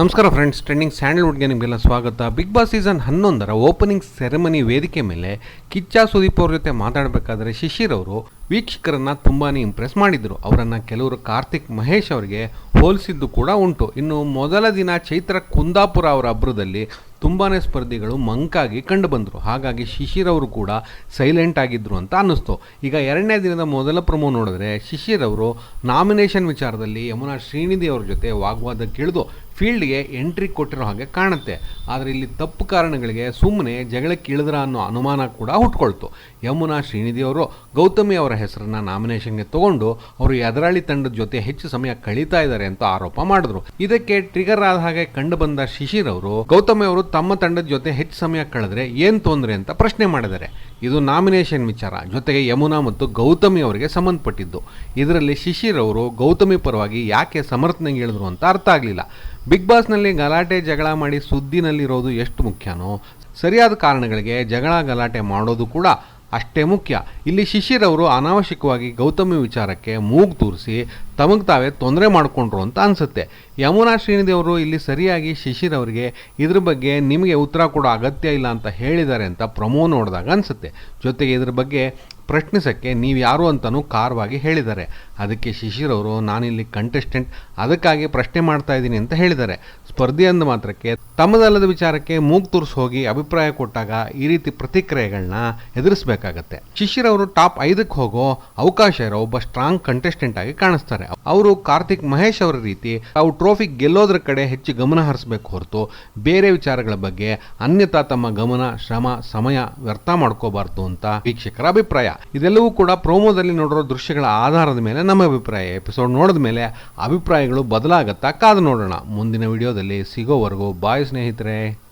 ನಮಸ್ಕಾರ friends trending ಸ್ಯಾಂಡಲ್ವುಡ್ಗೆ ನಿಮಗೆಲ್ಲ ಸ್ವಾಗತ. ಬಿಗ್ ಬಾಸ್ ಸೀಸನ್ ಹನ್ನೊಂದರ ಓಪನಿಂಗ್ ಸೆರೆಮನಿ ವೇದಿಕೆ ಮೇಲೆ ಕಿಚ್ಚ ಸುದೀಪ್ ಅವ್ರ ಜೊತೆ ಮಾತಾಡಬೇಕಾದ್ರೆ ಶಿಶಿರ್ ಅವರು ವೀಕ್ಷಕರನ್ನು ತುಂಬಾ ಇಂಪ್ರೆಸ್ ಮಾಡಿದರು. ಅವರನ್ನು ಕೆಲವರು ಕಾರ್ತಿಕ್ ಮಹೇಶ್ ಅವರಿಗೆ ಹೋಲಿಸಿದ್ದು ಕೂಡ ಉಂಟು. ಇನ್ನು ಮೊದಲ ದಿನ ಚೈತ್ರ ಕುಂದಾಪುರ ಅವರ ಅಬ್ರದಲ್ಲಿ ತುಂಬಾ ಸ್ಪರ್ಧಿಗಳು ಮಂಕಾಗಿ ಕಂಡುಬಂದರು ಹಾಗಾಗಿ ಶಿಶಿರ್ ಅವರು ಕೂಡ ಸೈಲೆಂಟ್ ಆಗಿದ್ದರು ಅಂತ ಅನ್ನಿಸ್ತು. ಈಗ ಎರಡನೇ ದಿನದ ಮೊದಲ ಪ್ರಮೋ ನೋಡಿದ್ರೆ ಶಿಶಿರ್ ಅವರು ನಾಮಿನೇಷನ್ ವಿಚಾರದಲ್ಲಿ ಯಮುನಾ ಶ್ರೀನಿಧಿ ಅವ್ರ ಜೊತೆ ವಾಗ್ವಾದಕ್ಕಿಳಿದು ಫೀಲ್ಡ್ಗೆ ಎಂಟ್ರಿ ಕೊಟ್ಟಿರೋ ಹಾಗೆ ಕಾಣುತ್ತೆ. ಆದರೆ ಇಲ್ಲಿ ತಪ್ಪು ಕಾರಣಗಳಿಗೆ ಸುಮ್ಮನೆ ಜಗಳಕ್ಕೆ ಇಳಿದ್ರ ಅನ್ನೋ ಅನುಮಾನ ಕೂಡ ಹುಟ್ಕೊಳ್ತು. ಯಮುನಾ ಶ್ರೀನಿಧಿ ಅವರು ಗೌತಮಿ ಅವರ ಹೆಸರನ್ನ ನಾಮಿನೇಷನ್ಗೆ ತಗೊಂಡು ಅವರು ಎದುರಾಳಿ ತಂಡದ ಜೊತೆ ಹೆಚ್ಚು ಸಮಯ ಕಳೀತಾ ಇದ್ದಾರೆ ಅಂತ ಆರೋಪ ಮಾಡಿದ್ರು. ಇದಕ್ಕೆ ಟ್ರಿಗರ್ ಆದ ಹಾಗೆ ಕಂಡು ಬಂದ ಶಿಶಿರ್ ಅವರು, ಗೌತಮಿ ಅವರು ತಮ್ಮ ತಂಡದ ಜೊತೆ ಹೆಚ್ಚು ಸಮಯ ಕಳೆದ್ರೆ ಏನ್ ತೊಂದರೆ ಅಂತ ಪ್ರಶ್ನೆ ಮಾಡಿದ್ದಾರೆ. ಇದು ನಾಮಿನೇಷನ್ ವಿಚಾರ. ಜೊತೆಗೆ ಯಮುನಾ ಮತ್ತು ಗೌತಮಿ ಅವರಿಗೆ ಸಂಬಂಧಪಟ್ಟಿದ್ದು. ಇದರಲ್ಲಿ ಶಿಶಿರ್ ಅವರು ಗೌತಮಿ ಪರವಾಗಿ ಯಾಕೆ ಸಮರ್ಥನೆಗೆ ಹೇಳಿದ್ರು ಅಂತ ಅರ್ಥ ಆಗಲಿಲ್ಲ. ಬಿಗ್ ಬಾಸ್ನಲ್ಲಿ ಗಲಾಟೆ ಜಗಳ ಮಾಡಿ ಸುದ್ದಿನಲ್ಲಿರೋದು ಎಷ್ಟು ಮುಖ್ಯನೋ, ಸರಿಯಾದ ಕಾರಣಗಳಿಗೆ ಜಗಳ ಗಲಾಟೆ ಮಾಡೋದು ಕೂಡ ಅಷ್ಟೇ ಮುಖ್ಯ. ಇಲ್ಲಿ ಶಿಶಿರ್ ಅವರು ಅನಾವಶ್ಯಕವಾಗಿ ಗೌತಮಿ ವಿಚಾರಕ್ಕೆ ಮೂಗು ತೂರಿಸಿ ತಮಗೆ ತಾವೇ ತೊಂದರೆ ಮಾಡಿಕೊಂಡ್ರು ಅಂತ ಅನಿಸುತ್ತೆ. ಯಮುನಾ ಶ್ರೀನಿಧಿ ಅವರು ಇಲ್ಲಿ ಸರಿಯಾಗಿ ಶಿಶಿರ್ ಅವರಿಗೆ ಇದ್ರ ಬಗ್ಗೆ ನಿಮಗೆ ಉತ್ತರ ಕೊಡೋ ಅಗತ್ಯ ಇಲ್ಲ ಅಂತ ಹೇಳಿದ್ದಾರೆ ಅಂತ ಪ್ರಮೋ ನೋಡಿದಾಗ ಅನಿಸುತ್ತೆ. ಜೊತೆಗೆ ಇದ್ರ ಬಗ್ಗೆ ಪ್ರಶ್ನಿಸೋಕ್ಕೆ ನೀವು ಯಾರು ಅಂತಲೂ ಕಾರವಾಗಿ ಹೇಳಿದ್ದಾರೆ. ಅದಕ್ಕೆ ಶಿಶಿರ್ ಅವರು, ನಾನಿಲ್ಲಿ ಕಂಟೆಸ್ಟೆಂಟ್ ಅದಕ್ಕಾಗಿ ಪ್ರಶ್ನೆ ಮಾಡ್ತಾ ಇದ್ದೀನಿ ಅಂತ ಹೇಳಿದ್ದಾರೆ. ಸ್ಪರ್ಧೆ ಅಂದ ಮಾತ್ರಕ್ಕೆ ತಮ್ಮದಲ್ಲದ ವಿಚಾರಕ್ಕೆ ಮೂಗ್ ತುರ್ಸ್ ಹೋಗಿ ಅಭಿಪ್ರಾಯ ಕೊಟ್ಟಾಗ ಈ ರೀತಿ ಪ್ರತಿಕ್ರಿಯೆಗಳನ್ನ ಎದುರಿಸಬೇಕಾಗತ್ತೆ. ಶಿಶಿರ್ ಅವರು ಟಾಪ್ ಐದಕ್ಕೆ ಹೋಗೋ ಅವಕಾಶ ಇರೋ ಒಬ್ಬ ಸ್ಟ್ರಾಂಗ್ ಕಂಟೆಸ್ಟೆಂಟ್ ಆಗಿ ಕಾಣಿಸ್ತಾರೆ. ಅವರು ಕಾರ್ತಿಕ್ ಮಹೇಶ್ ಅವರ ರೀತಿ ತಾವು ಟ್ರೋಫಿ ಗೆಲ್ಲೋದ್ರ ಕಡೆ ಹೆಚ್ಚು ಗಮನ ಹರಿಸಬೇಕು ಹೊರತು ಬೇರೆ ವಿಚಾರಗಳ ಬಗ್ಗೆ ಅನ್ಯತಾ ತಮ್ಮ ಗಮನ, ಶ್ರಮ, ಸಮಯ ವ್ಯರ್ಥ ಮಾಡ್ಕೋಬಾರ್ದು ಅಂತ ವೀಕ್ಷಕರ ಅಭಿಪ್ರಾಯ. ಇದೆಲ್ಲವೂ ಕೂಡ ಪ್ರೋಮೋದಲ್ಲಿ ನೋಡಿರೋ ದೃಶ್ಯಗಳ ಆಧಾರದ ಮೇಲೆ ನಮ್ಮ ಅಭಿಪ್ರಾಯ. ಎಪಿಸೋಡ್ ನೋಡಿದ ಮೇಲೆ ಅಭಿಪ್ರಾಯಗಳು ಬದಲಾಗತ್ತಾ ಕಾದು ನೋಡೋಣ. ಮುಂದಿನ ವಿಡಿಯೋದಲ್ಲಿ ಸಿಗೋವರೆಗೂ ಬಾಯ್ ಸ್ನೇಹಿತರೆ.